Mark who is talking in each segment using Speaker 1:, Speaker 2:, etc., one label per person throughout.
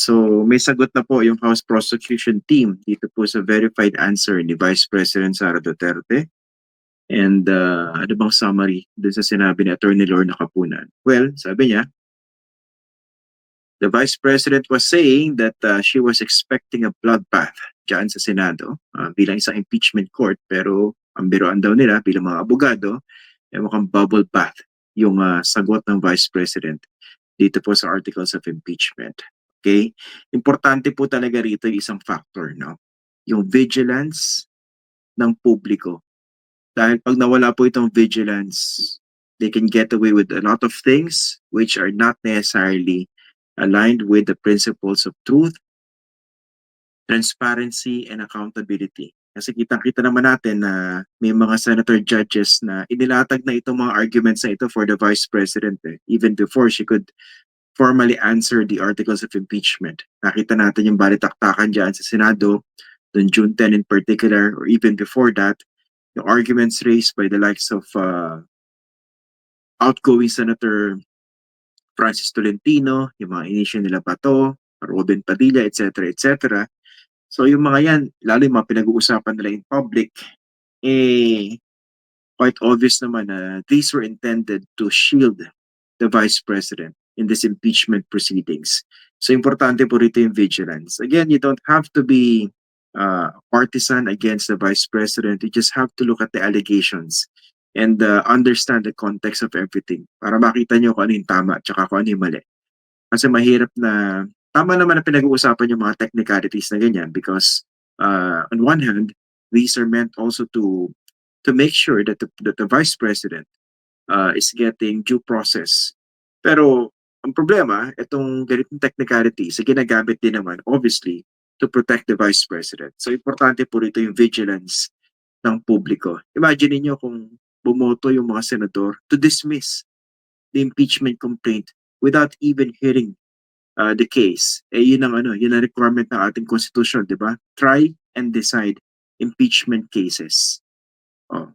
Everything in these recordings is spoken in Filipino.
Speaker 1: So may sagot na po yung House Prosecution Team dito po sa verified answer ni Vice President Sara Duterte. And uh, ano bang summary dun sa sinabi ni Attorney Lorna Kapunan? Well, sabi niya, the Vice President was saying that uh, she was expecting a bloodbath dyan sa Senado uh, bilang isang impeachment court pero ang biroan daw nila bilang mga abogado ay mukhang bubble bath yung uh, sagot ng Vice President dito po sa articles of impeachment. Okay? Importante po talaga rito yung isang factor, no? Yung vigilance ng publiko. Dahil pag nawala po itong vigilance, they can get away with a lot of things which are not necessarily aligned with the principles of truth, transparency, and accountability. Kasi kitang-kita naman natin na may mga senator judges na inilatag na itong mga arguments na ito for the vice president eh, even before she could formally answer the articles of impeachment. Nakita natin yung balitaktakan dyan sa Senado, noong June 10 in particular, or even before that, yung arguments raised by the likes of uh, outgoing Senator Francis Tolentino, yung mga inisyo nila Bato, Robin Padilla, etc. etc. So yung mga yan, lalo yung mga pinag-uusapan nila in public, eh, quite obvious naman na these were intended to shield the Vice President in this impeachment proceedings. So importante po rito yung vigilance. Again, you don't have to be uh, partisan against the Vice President. You just have to look at the allegations and uh, understand the context of everything para makita nyo kung ano yung tama at saka kung ano yung mali. Kasi mahirap na tama naman na pinag-uusapan yung mga technicalities na ganyan because uh, on one hand, these are meant also to to make sure that the, that the vice president uh, is getting due process. Pero ang problema, itong ganitong technicalities, ginagamit din naman, obviously, to protect the vice president. So, importante po rito yung vigilance ng publiko. Imagine niyo kung bumoto yung mga senador to dismiss the impeachment complaint without even hearing uh, the case, eh yun ang ano, yun ang requirement ng ating constitution, di ba? Try and decide impeachment cases. Oh.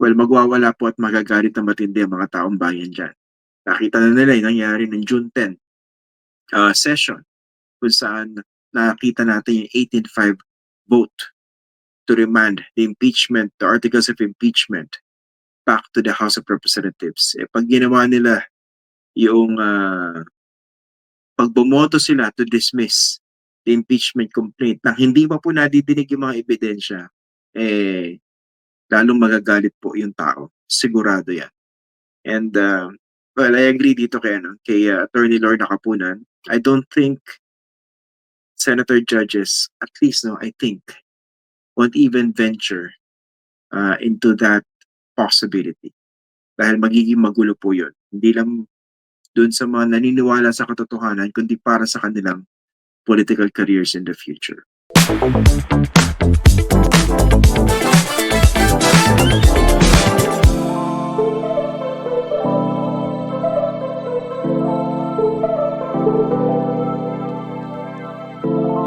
Speaker 1: Well, magwawala po at magagalit na matindi ang mga taong bayan dyan. Nakita na nila yung nangyari ng June 10 uh, session kung saan nakita natin yung 18-5 vote to remand the impeachment, the articles of impeachment back to the House of Representatives. Eh, pag ginawa nila yung uh, pag bumoto sila to dismiss the impeachment complaint na hindi pa po nadidinig yung mga ebidensya, eh, lalong magagalit po yung tao. Sigurado yan. And, uh, well, I agree dito kay, ano, kay uh, Attorney Lord Nakapunan. I don't think senator judges, at least, no, I think, won't even venture uh, into that possibility. Dahil magiging magulo po yun. Hindi lang dun sa mga naniniwala sa katotohanan, kundi para sa kanilang political careers in the future. Thank you.